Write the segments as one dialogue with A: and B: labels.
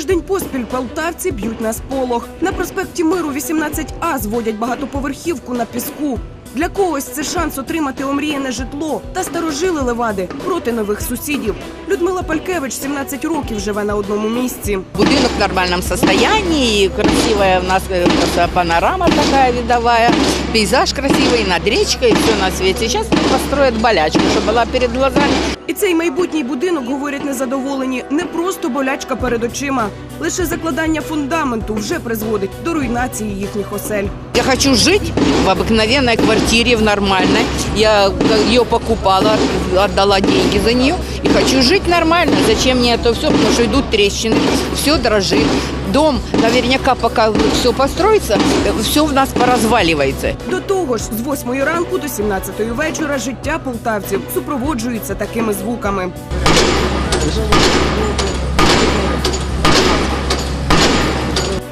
A: Тиждень поспіль полтавці б'ють на сполох. На проспекті Миру 18А зводять багатоповерхівку на піску. Для когось це шанс отримати омріяне житло та старожили левади проти нових сусідів. Людмила Палькевич 17 років живе на одному місці.
B: Будинок в нормальном состоянии, и красивая у нас э, просто панорама такая видовая, пейзаж красивый над речкой, все на свете. Сейчас построят болячку, чтобы была перед глазами.
A: І цей майбутній будинок, говорять незадоволені, не просто болячка перед очима. Лише закладання фундаменту вже призводить до руйнації їхніх осель.
B: Я хочу жить в обыкновенной квартире, в нормальной. Я ее покупала, отдала деньги за нее и хочу жить нормально. Зачем мне это все? Потому что идут трещины, все дрожит. Дом, наверняка, пока все построится, все у нас поразваливается.
A: До того ж, з 8 ранку до 17 вечора життя полтавців супроводжується такими звуками.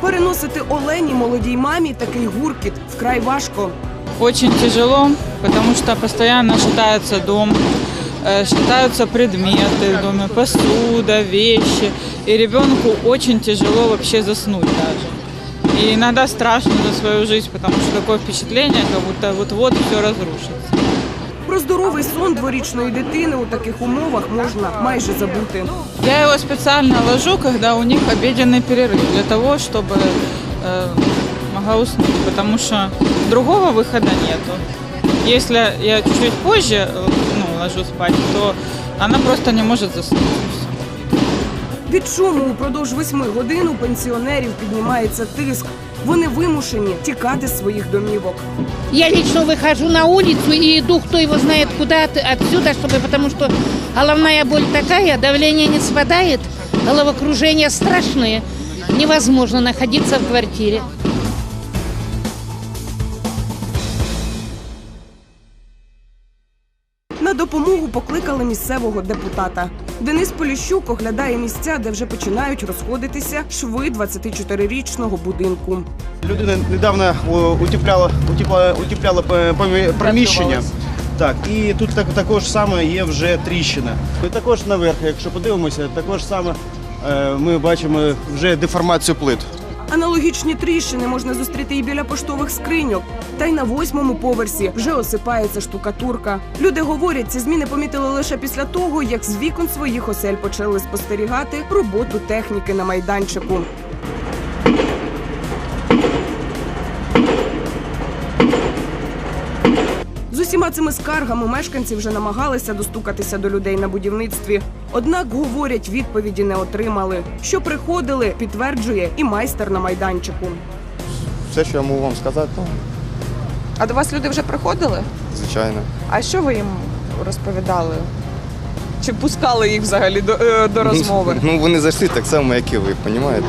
A: Переносити олені молодій мамі такий гуркіт вкрай важко.
C: Очень тяжело, потому что постоянно шатается дом, э, шатаются предметы в доме, посуда, вещи. И ребенку очень тяжело вообще заснуть даже. И иногда страшно за свою жизнь, потому что такое впечатление, как будто вот-вот все разрушится.
A: Про здоровий сон дворічної дитини у таких умовах можна майже забути.
C: Я его специально ложу, когда у них обеденный перерыв, для того, чтобы э, могла уснуть, потому что другого выхода нету. Если я чуть-чуть позже э, ну, ложу спать, то она просто не может заснуть. и всё.
A: Від шуму упродовж восьми годин у пенсіонерів піднімається тиск. Вони вимушені тікати з своїх домівок.
D: Я лично выхожу на улицу и иду, кто его знает куда от- отсюда, чтобы, потому что головная боль такая, давление не спадает, головокружение страшное, невозможно находиться в квартире.
A: Допомогу покликали місцевого депутата. Денис Поліщук оглядає місця, де вже починають розходитися шви 24-річного будинку.
E: Людина недавно утепляла, утепляла е, приміщення. Так, і тут так, також саме є вже тріщина. І також наверх, якщо подивимося, також саме е, ми бачимо вже деформацію плит.
A: Аналогічні тріщини можна зустріти і біля поштових скриньок. Та й на восьмому поверсі вже осипається штукатурка. Люди говорять, ці зміни помітили лише після того, як з вікон своїх осель почали спостерігати роботу техніки на майданчику. З усіма цими скаргами мешканці вже намагалися достукатися до людей на будівництві. Однак говорять, відповіді не отримали. Що приходили, підтверджує і майстер на майданчику.
F: Все, що я можу вам сказати, ну,
G: А до вас люди вже приходили?
F: звичайно.
G: А що ви їм розповідали? Чи пускали їх взагалі до, е, до розмови?
F: Ну, вони зайшли так само, як і ви, розумієте?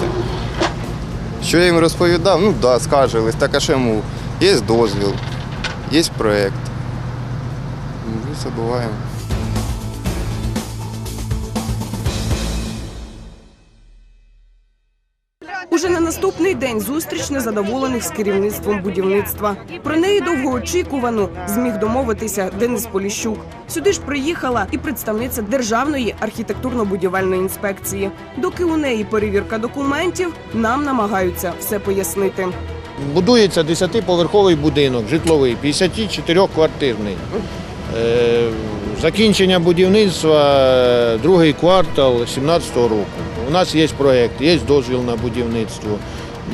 F: Що я їм розповідав? Ну, да, скаржились. Так, а що йому? Є дозвіл, є проєкт. Ми забуваємо.
A: Уже наступний день зустріч незадоволених з керівництвом будівництва. Про неї довгоочікувану зміг домовитися Денис Поліщук. Сюди ж приїхала і представниця Державної архітектурно-будівельної інспекції. Доки у неї перевірка документів, нам намагаються все пояснити.
H: Будується 10-поверховий будинок, житловий, 54-квартирний. Е, Закінчення будівництва е, другий квартал 2017 року. У нас є проєкт, є дозвіл на будівництво.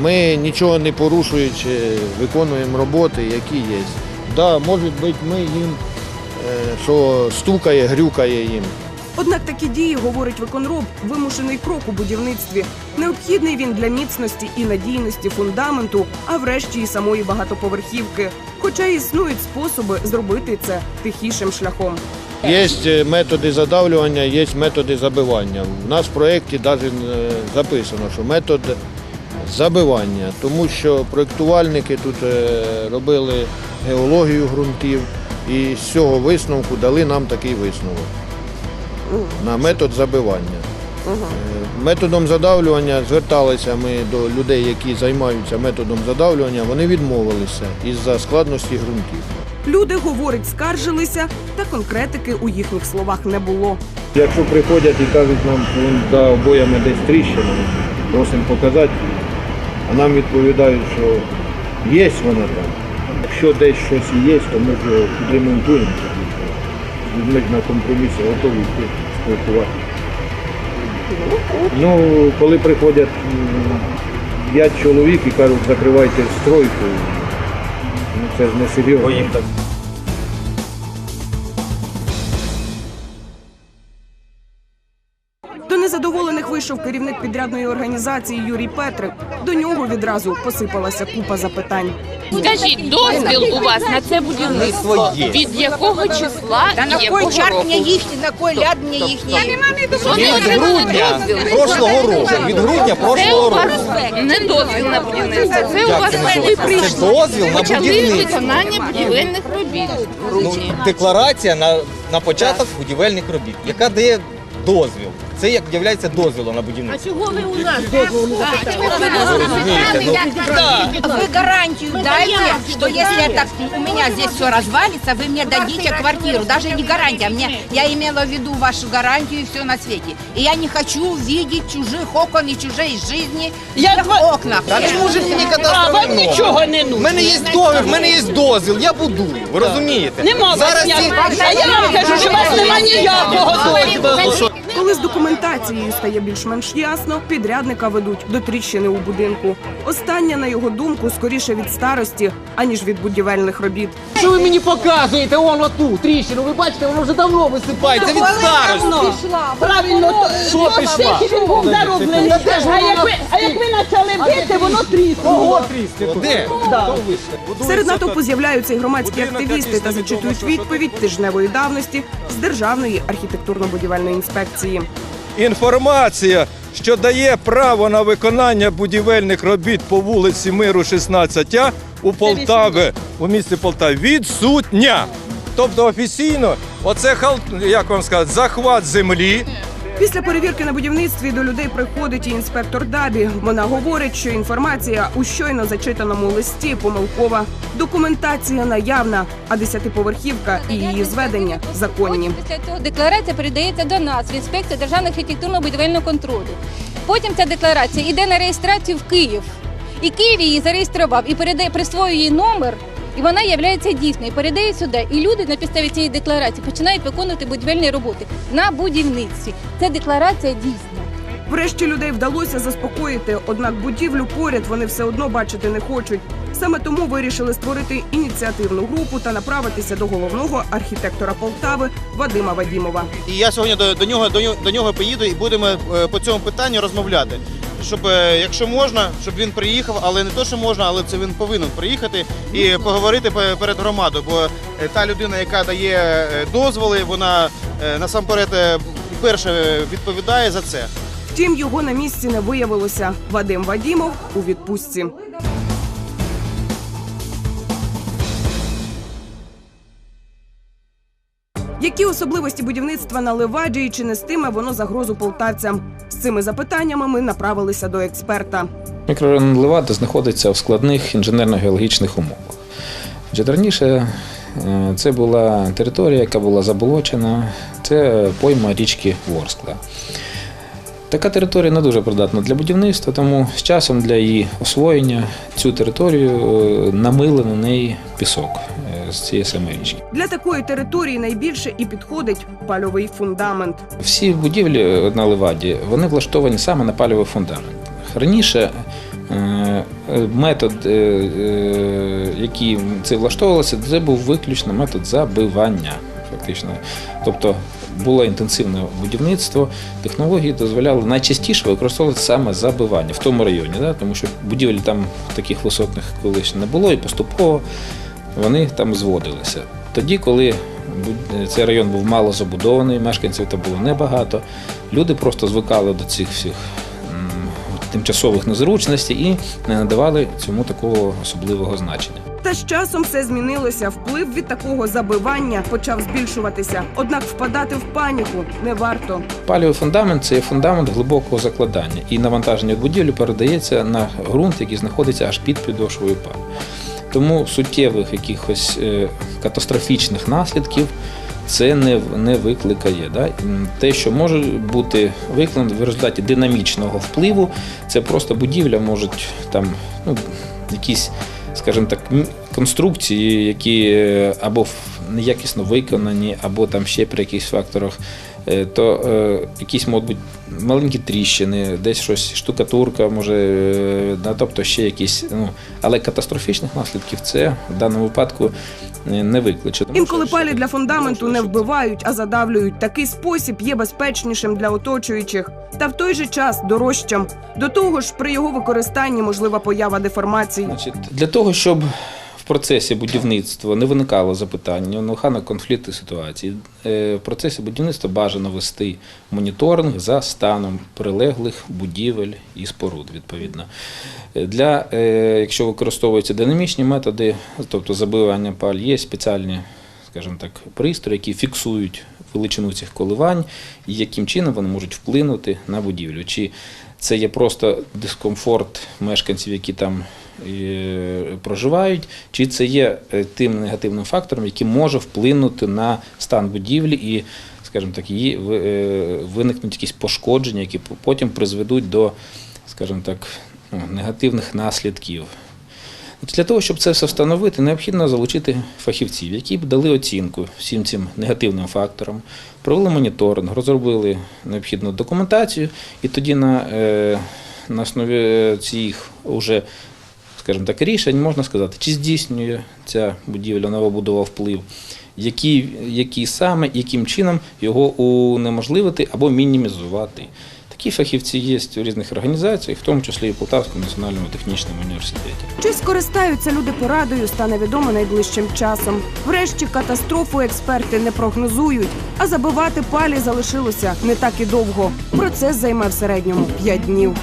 H: Ми нічого не порушуючи, виконуємо роботи, які є. Да, може бути, ми їм, е, що стукає, грюкає їм.
A: Однак такі дії, говорить виконроб, вимушений крок у будівництві. Необхідний він для міцності і надійності фундаменту, а врешті і самої багатоповерхівки. Хоча існують способи зробити це тихішим шляхом.
H: Є е, методи задавлювання, є методи забивання. У нас в проєкті навіть записано, що метод забивання, тому що проєктувальники тут е, робили геологію ґрунтів і з цього висновку дали нам такий висновок на метод забивання. Е, Методом задавлювання зверталися ми до людей, які займаються методом задавлювання, вони відмовилися із-за складності ґрунтів.
A: Люди, говорить, скаржилися, та конкретики у їхніх словах не було.
I: Якщо приходять і кажуть нам, вон за обоями десь тріщина,
H: просимо показати, а нам відповідають, що є вона там. Якщо десь щось є, то ми ж підремонтуємо. Людьми на компроміси готові йти спілкуватися. Ну, коли приходять п'ять чоловік і кажуть, закривайте стройку, ну це ж не серйозно.
A: Вийшов керівник підрядної організації Юрій Петрик. До нього відразу посипалася купа запитань.
I: Скажіть, дозвіл у вас на це будівництво від якого числа
B: Та на
I: і
B: кой
I: якого
B: чарт
I: року?
B: мені їхні, на кой ляд мені їхні?
I: Від грудня
J: прошлого року. Від грудня
I: Це
J: прошлого року.
I: не дозвіл на будівництво. Це у вас
J: не
I: ви?
J: Це
I: прийшли,
J: дозвіл на
I: почали
J: будівництво.
I: виконання будівельних робіт.
J: Ну, декларація на, на початок будівельних робіт, яка дає дозвіл. Це як є дозвілом на будівництво.
I: Чого ви у нас дозволу
J: Ви розумієте? Ну,
B: Вы гарантию дайте, что если это у меня здесь все развалится, вы мне дадите квартиру. Даже не гарантия. Мне, я имела в виду вашу гарантию и все на свете. И я не хочу видеть чужих окон и чужей жизни
I: Я
B: в окнах.
J: Та чому ж мені кадастровий номер?
I: нічого не
J: У
I: нужно.
J: мене є договір, в мене є дозвіл, я будую. Ви розумієте?
I: Нема
J: Зараз
I: вас
J: ці...
I: ніякого. А я вам кажу, що у вас немає ніякого дозволу.
A: Коли з документацією стає більш-менш ясно, підрядника ведуть до тріщини у будинку. Остання, на його думку, скоріше від старості, аніж від будівельних робіт.
K: Що ви мені показуєте? Вон оту тріщину. Ви бачите, воно вже давно висипається.
J: Від старості.
K: Правильно, що пішла?
I: Він був зароблений. А а якби почали бити, воно тріснуло.
J: Де?
A: Серед натовпу з'являються і громадські активісти та зачитують відповідь тижневої давності з Державної архітектурно-будівельної інспекції.
L: Інформація, що дає право на виконання будівельних робіт по вулиці Миру 16А у Полтаві, у місті Полтаві, відсутня. Тобто офіційно, оце хал, як вам сказати, захват землі.
A: Після перевірки на будівництві до людей приходить і інспектор Дабі. Вона говорить, що інформація у щойно зачитаному листі помилкова, документація наявна, а десятиповерхівка і її зведення законні.
I: Після цього декларація передається до нас в інспекцію державного архітектурно-будівельного контролю. Потім ця декларація йде на реєстрацію в Київ. І Київ її зареєстрував і передає присвоює їй номер. І вона є дійсною, передає сюди. І люди на підставі цієї декларації починають виконувати будівельні роботи на будівництві. Ця декларація дійсна.
A: Врешті людей вдалося заспокоїти, однак будівлю поряд вони все одно бачити не хочуть. Саме тому вирішили створити ініціативну групу та направитися до головного архітектора Полтави Вадима Вадімова.
E: І я сьогодні до, до нього до нього до нього поїду і будемо е, по цьому питанню розмовляти. Щоб, е, якщо можна, щоб він приїхав, але не то, що можна, але це він повинен приїхати і поговорити пе- перед громадою. Бо е, та людина, яка дає е, дозволи, вона насамперед перше відповідає за це.
A: Втім, його на місці не виявилося. Вадим Вадімов у відпустці. Які особливості будівництва на Леваді і чи нестиме воно загрозу полтавцям? З цими запитаннями ми направилися до експерта.
M: Мікрорайон Левада знаходиться в складних інженерно-геологічних умовах. Адже раніше е, це була територія, яка була заболочена, це пойма річки Ворскла. Така територія не дуже придатна для будівництва, тому з часом для її освоєння цю територію е, намили на неї пісок з цієї самої річки.
A: Для такої території найбільше і підходить пальовий фундамент.
M: Всі будівлі на Леваді вони влаштовані саме на пальовий фундамент. Раніше е, метод, е, е, який це влаштовувалося, це був виключно метод забивання. Фактично. Тобто було інтенсивне будівництво, технології дозволяли найчастіше використовувати саме забивання в тому районі, да? тому що будівель там таких висотних колись не було, і поступово вони там зводилися. Тоді, коли цей район був мало забудований, мешканців там було небагато, люди просто звикали до цих всіх тимчасових незручностей і не надавали цьому такого особливого значення.
A: Та з часом все змінилося. Вплив від такого забивання почав збільшуватися. Однак впадати в паніку не варто.
M: Палівий фундамент це є фундамент глибокого закладання, і навантаження від будівлі передається на ґрунт, який знаходиться аж під підошвою паль. Тому суттєвих якихось е, катастрофічних наслідків це не, не викликає. Да? Те, що може бути викликано в результаті динамічного впливу, це просто будівля можуть там ну, якісь, скажімо так, конструкції, які е, або неякісно виконані, або там ще при якихось факторах, е, то якісь можуть бути маленькі тріщини, десь щось штукатурка, може, е, тобто ще якісь. Ну, але катастрофічних наслідків це в даному випадку е, не викличе.
A: Інколи палі для фундаменту не вбивають, а задавлюють. Такий спосіб є безпечнішим для оточуючих та в той же час дорожчим. До того ж, при його використанні можлива поява деформацій.
M: Значить, для того, щоб в процесі будівництва не виникало запитань, не виникало конфлікту ситуації, е, в процесі будівництва бажано вести моніторинг за станом прилеглих будівель і споруд, відповідно. Е, Для, е, якщо використовуються динамічні методи, тобто забивання паль, є спеціальні скажімо так, пристрої, які фіксують величину цих коливань і яким чином вони можуть вплинути на будівлю. Чи це є просто дискомфорт мешканців, які там проживають, чи це є е, тим негативним фактором, який може вплинути на стан будівлі і, скажімо так, її е, виникнуть якісь пошкодження, які потім призведуть до, скажімо так, ну, негативних наслідків. Для того, щоб це все встановити, необхідно залучити фахівців, які б дали оцінку всім цим негативним факторам, провели моніторинг, розробили необхідну документацію, і тоді на, е, на основі цих уже, скажімо так, рішень можна сказати, чи здійснює ця будівля новобудова вплив, який, який саме, яким чином його унеможливити або мінімізувати. Такі фахівці є у різних організаціях, в тому числі і в Полтавському національному технічному університеті.
A: Чи скористаються люди порадою, стане відомо найближчим часом. Врешті катастрофу експерти не прогнозують, а забивати палі залишилося не так і довго. Процес займе в середньому 5 днів.